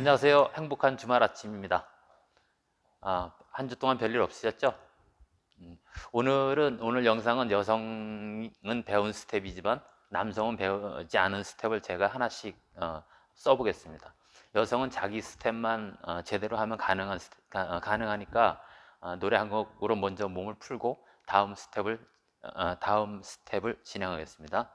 안녕하세요. 행복한 주말 아침입니다. 아, 한 주 동안 별일 없으셨죠? 음, 오늘은, 오늘 영상은 여성은 배운 스텝이지만 남성은 배우지 않은 스텝을 제가 하나씩 어, 써보겠습니다. 여성은 자기 스텝만 어, 제대로 하면 가능한 스텝, 가, 어, 가능하니까 어, 노래 한 곡으로 먼저 몸을 풀고 다음 스텝을 어, 다음 스텝을 진행하겠습니다.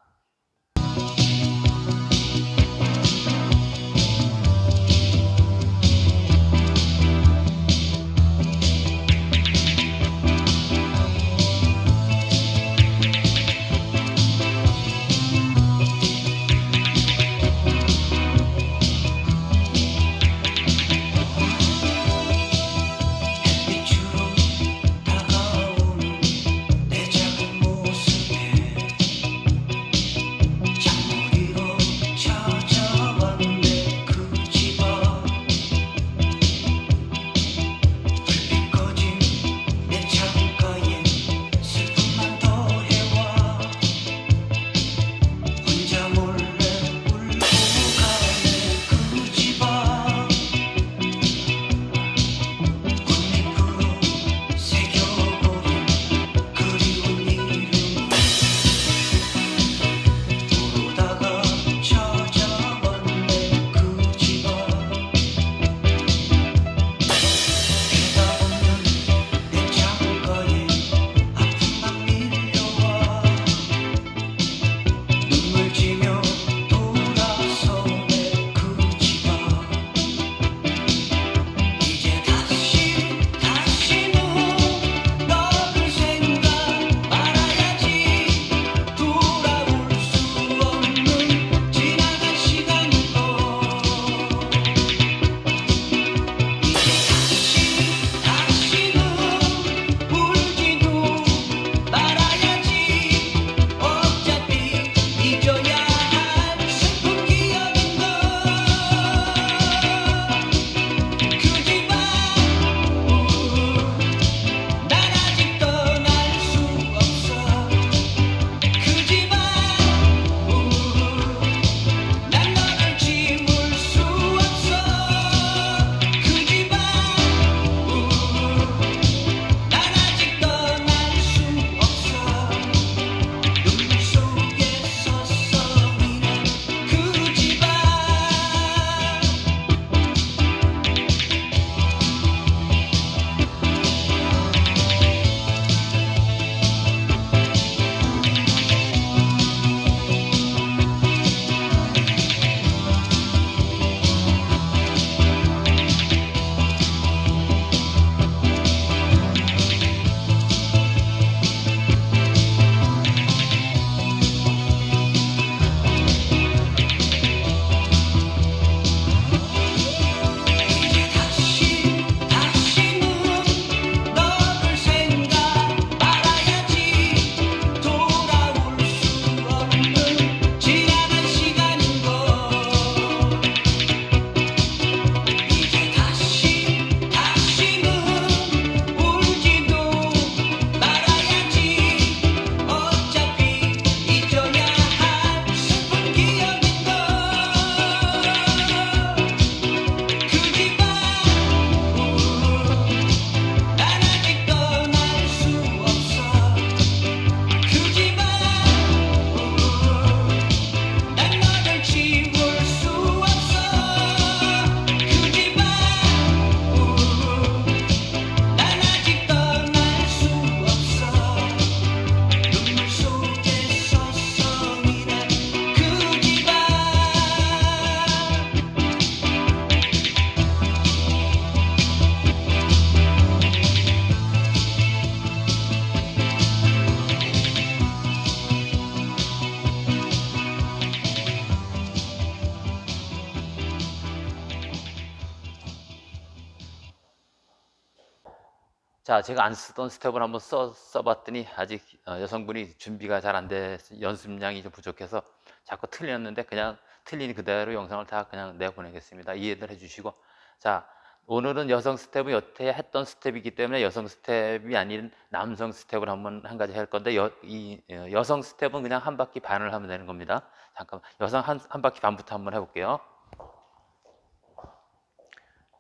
자, 제가 안 쓰던 스텝을 한번 써, 써봤더니 아직 어, 여성분이 준비가 잘 안 돼, 연습량이 좀 부족해서 자꾸 틀렸는데 그냥 틀린 그대로 영상을 다 그냥 내보내겠습니다. 이해들 해주시고. 자, 오늘은 여성 스텝은 여태 했던 스텝이기 때문에 여성 스텝이 아닌 남성 스텝을 한번 한 가지 할 건데 여, 이 어, 여성 스텝은 그냥 한 바퀴 반을 하면 되는 겁니다. 잠깐 여성 한, 한 바퀴 반부터 한번 해볼게요.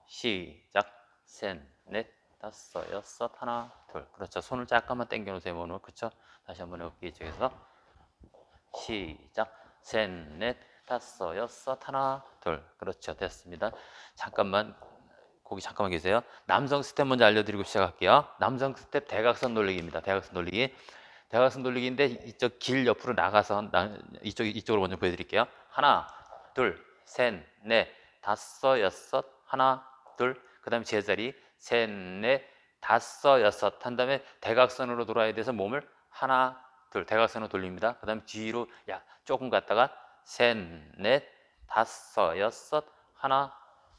시작. 셋, 넷, 다섯, 여섯, 하나, 둘. 그렇죠. 손을 잠깐만 당겨 놓으세요. 오늘. 그렇죠? 다시 한번 해볼게요. 이쪽에서. 시작. 셋, 넷, 다섯, 여섯, 하나, 둘. 그렇죠. 됐습니다. 잠깐만 거기 잠깐만 계세요. 남성 스텝 먼저 알려드리고 시작할게요. 남성 스텝 대각선 돌리기입니다. 대각선 돌리기. 대각선 돌리기인데 이쪽 길 옆으로 나가서 나, 이쪽 이쪽으로 먼저 보여드릴게요. 하나, 둘, 셋, 넷, 다섯, 여섯, 하나, 둘. 그다음에 제자리 셋, 넷, 다섯, 여섯 한 다음에 대각선으로 돌아야 돼서 몸을 하나, 둘 대각선으로 돌립니다. 그 다음에 뒤로 야 조금 갔다가 셋, 넷, 다섯, 여섯, 하나,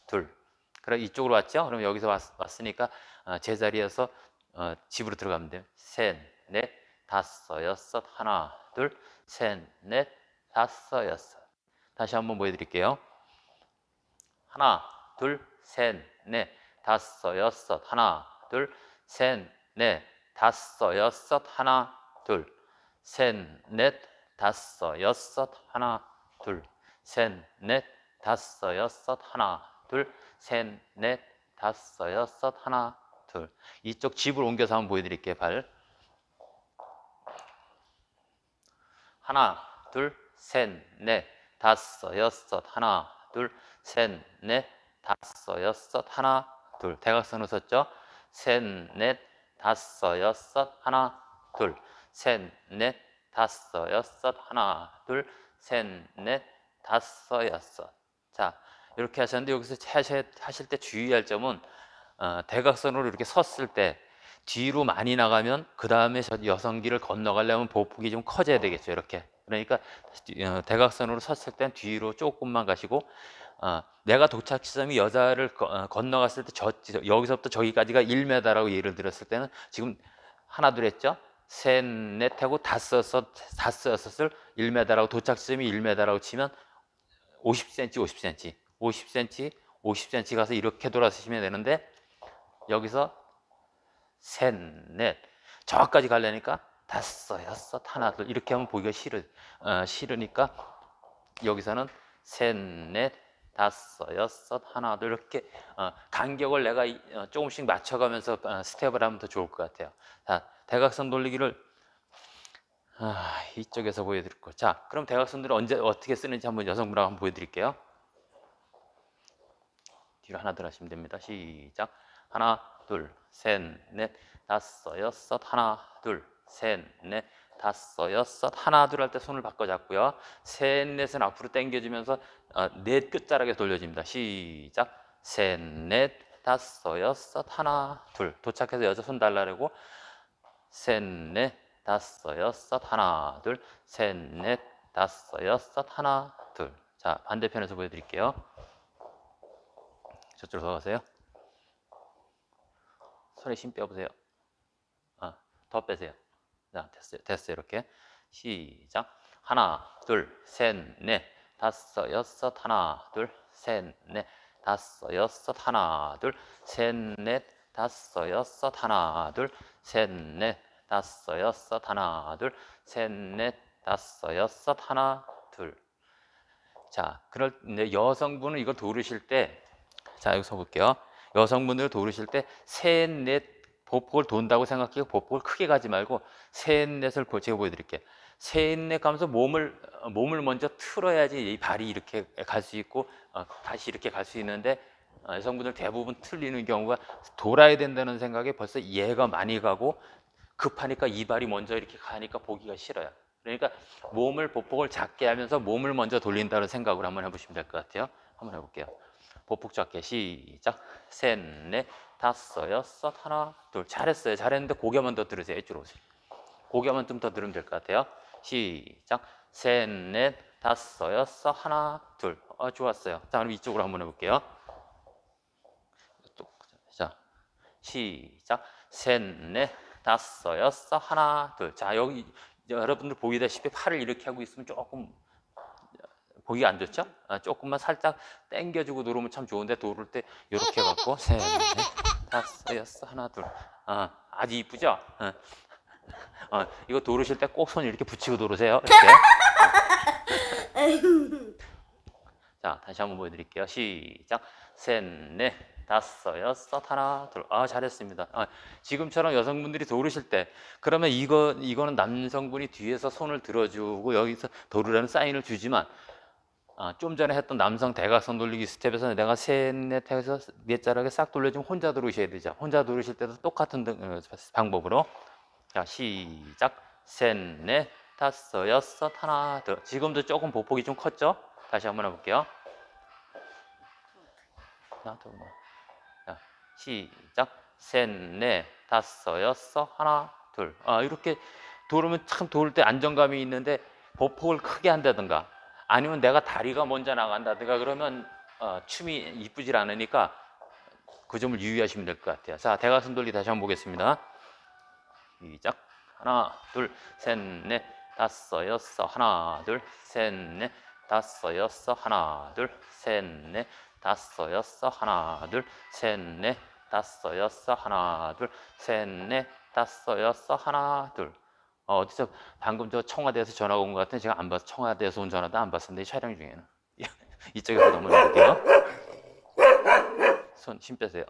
둘. 그럼 이쪽으로 왔죠? 그럼 여기서 왔, 왔으니까 어, 제자리에서 어, 집으로 들어가면 돼요. 셋, 넷, 다섯, 여섯, 하나, 둘, 셋, 넷, 다섯, 여섯. 다시 한번 보여드릴게요. 하나, 둘, 셋, 넷, 다섯, 여섯, 하나, 둘, 셋, 넷, 다섯, 여섯, 하나, 둘, 셋, 넷, 다섯, 여섯, 하나, 둘, 셋, 넷, 다섯, 여섯, 하나, 둘, 셋, 넷, 다섯, 여섯, 하나, 둘. 이쪽 집을 옮겨서 한번 보여드릴게요. 발. 하나, 둘, 셋, 넷, 다섯, 여섯, 하나, 둘, 셋, 넷, 다섯, 여섯, 하나, 둘. 대각선으로 섰죠? 셋, 넷, 다섯, 여섯, 하나, 둘. 셋, 넷, 다섯, 여섯, 하나, 둘, 셋, 넷, 다섯, 여섯. 자, 이렇게 하셨는데 여기서 하실, 때 주의할 점은 어, 대각선으로 이렇게 섰을 때 뒤로 많이 나가면 그 다음에 저 여성기를 건너가려면 보폭이 좀 커져야 되겠죠. 이렇게. 그러니까 어, 대각선으로 섰을 땐 뒤로 조금만 가시고 어, 내가 도착 지점이 여자를 거- 어, 건너갔을 때 저, 여기서부터 저기까지가 1m라고 예를 들었을 때는 지금 하나 둘 했죠. 셋, 넷 하고 다섯, 다섯, 여섯을 1m라고 도착 지점이 1m라고 치면 50cm, 50cm, 50cm, 50cm 가서 이렇게 돌아서시면 되는데 여기서 셋, 넷. 저까지 가려니까 다섯, 여섯, 하나, 둘. 이렇게 하면 보기가 싫으, 어, 싫으니까 여기서는 셋, 넷, 다섯, 여섯, 하나, 둘 이렇게 어, 간격을 내가 이- 어, 조금씩 맞춰가면서 어, 스텝을 하면 더 좋을 것 같아요. 자, 대각선 돌리기를 아, 이쪽에서 보여드릴 거. 자, 그럼 대각선들을 언제 어떻게 쓰는지 한번 여성분하고 한번 보여드릴게요. 뒤로 하나 더 하시면 됩니다. 시작. 하나, 둘, 셋, 넷, 다섯, 여섯, 하나, 둘, 셋, 넷, 다섯, 여섯, 하나, 둘 할 때 손을 바꿔 잡고요. 셋, 넷은 앞으로 당겨주면서 어, 넷 끝자락에 돌려줍니다. 시작. 셋, 넷, 다섯, 여섯, 하나, 둘. 도착해서 여자 손 달라고 셋, 넷, 다섯, 여섯, 하나, 둘, 셋, 넷, 다섯, 여섯, 하나, 둘. 자, 반대편에서 보여드릴게요. 저쪽으로 가세요. 손에 힘 빼보세요. 아, 더 빼세요. 자, 됐어요. 됐어요. 이렇게. 시작. 하나, 둘, 셋, 넷, 다섯, 여섯, 하나, 둘, 셋, 넷, 다섯, 여섯, 하나, 둘, 셋, 넷, 다섯, 여섯, 하나, 둘, 셋, 넷, 다섯, 여섯, 하나, 둘, 셋, 넷, 다섯, 여섯, 하나, 둘. 자, 그럴 때 여성분은 이걸 도르실 때, 자, 여기서 볼게요. 여성분들 도르실 때, 셋, 넷, 보폭을 돈다고 생각해요. 보폭을 크게 가지 말고, 셋, 넷을 보- 제가 보여드릴게요. 셋, 넷 가면서 몸을, 어, 몸을 먼저 틀어야지 이 발이 이렇게 갈 수 있고, 어, 다시 이렇게 갈 수 있는데, 어, 여성분들 대부분 틀리는 경우가 돌아야 된다는 생각에 벌써 얘가 많이 가고, 급하니까 이 발이 먼저 이렇게 가니까 보기가 싫어요. 그러니까 몸을 보폭을 작게 하면서 몸을 먼저 돌린다는 생각으로 한번 해보시면 될 것 같아요. 한번 해볼게요. 보폭 작게 시작. 셋, 넷, 다섯, 여섯, 하나, 둘. 잘했어요. 잘했는데 고개만 더 들으세요. 이쪽으로 오세요. 고개만 좀 더 들으면 될 것 같아요. 시작. 셋, 넷, 다섯, 여섯, 하나, 둘. 어, 좋았어요. 자, 그럼 이쪽으로 한번 해볼게요. 또, 자, 시작. 셋, 넷, 다섯, 여섯, 하나, 둘. 자, 여기 여러분들 보이다시피 팔을 이렇게 하고 있으면 조금 보기가 안 좋죠? 아, 조금만 살짝 당겨주고 누르면 참 좋은데 누를 때 이렇게 갖고 셋, 넷, 다섯, 여섯, 하나, 둘. 아, 아주 이쁘죠? 어. 어, 이거 도르실 때 꼭 손 이렇게 붙이고 도르세요. 이렇게. 자, 다시 한번 보여드릴게요. 시작. 셋, 넷, 다섯, 여섯, 하나, 둘. 아, 잘했습니다. 아, 지금처럼 여성분들이 도르실 때, 그러면 이거, 이거는 남성분이 뒤에서 손을 들어주고 여기서 도르라는 사인을 주지만, 아, 좀 전에 했던 남성 대각선 돌리기 스텝에서 내가 셋, 넷 해서 몇 자락에 싹 돌려주면 혼자 들으셔야 되죠. 혼자 들으실 때도 똑같은 등- 어, 방법으로. 자, 시작. 셋, 넷, 다섯, 여섯, 하나, 둘. 지금도 조금 보폭이 좀 컸죠? 다시 한번 해볼게요. 자, 시작. 셋, 넷, 다섯, 여섯, 하나, 둘. 아, 이렇게 돌으면 참 돌 때 안정감이 있는데 보폭을 크게 한다든가 아니면 내가 다리가 먼저 나간다든가 그러면 어, 춤이 이쁘질 않으니까 그 점을 유의하시면 될 것 같아요. 자, 대각선 돌리 다시 한번 보겠습니다. 시작. 하나, 둘, 셋, 넷, 다섯, 여섯, 하나, 둘, 셋, 넷, 다섯, 여섯, 하나, 둘, 셋, 넷, 다섯, 여섯, 하나, 둘, 셋, 넷, 다섯, 여섯, 하나, 둘, 셋, 넷, 다섯, 여섯, 하나, 둘. 어, 어디서 방금 저 청와대에서 전화가 온것 같은데 제가 안 봐서 청와대에서 온 전화도 안 봤었는데 이 촬영 중에는 이쪽에서 넘어갈게요. 손 힘 빼세요.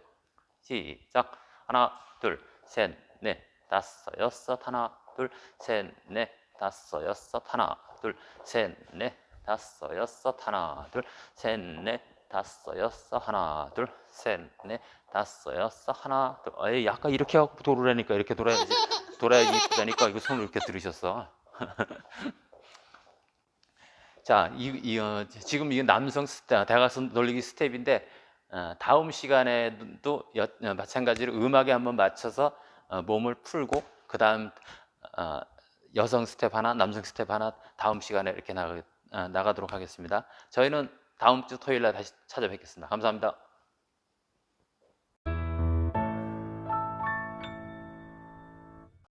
시작. 하나, 둘, 셋, 넷, 다섯, 여섯, 하나, 둘, 셋, 넷, 다섯, 여섯, 하나, 둘, 셋, 넷, 다섯, 여섯, 하나, 둘, 셋, 넷, 다섯, 여섯, 하나, 둘, 셋, 넷, 다섯, 여섯, 하나, 둘. 에이, 약간 이렇게 하고 돌으라니까 이렇게 돌아야지. 돌아야지 이쁘다니까 이거 손을 이렇게 들으셨어. 자, 이, 이, 어, 지금 이 남성 스텝, 대각선 돌리기 스텝인데 어, 다음 시간에도 여- 어, 마찬가지로 음악에 한번 맞춰서 어, 몸을 풀고 그 다음 어, 여성 스텝 하나, 남성 스텝 하나 다음 시간에 이렇게 나가, 어, 나가도록 하겠습니다. 저희는 다음 주 토요일 날 다시 찾아뵙겠습니다. 감사합니다.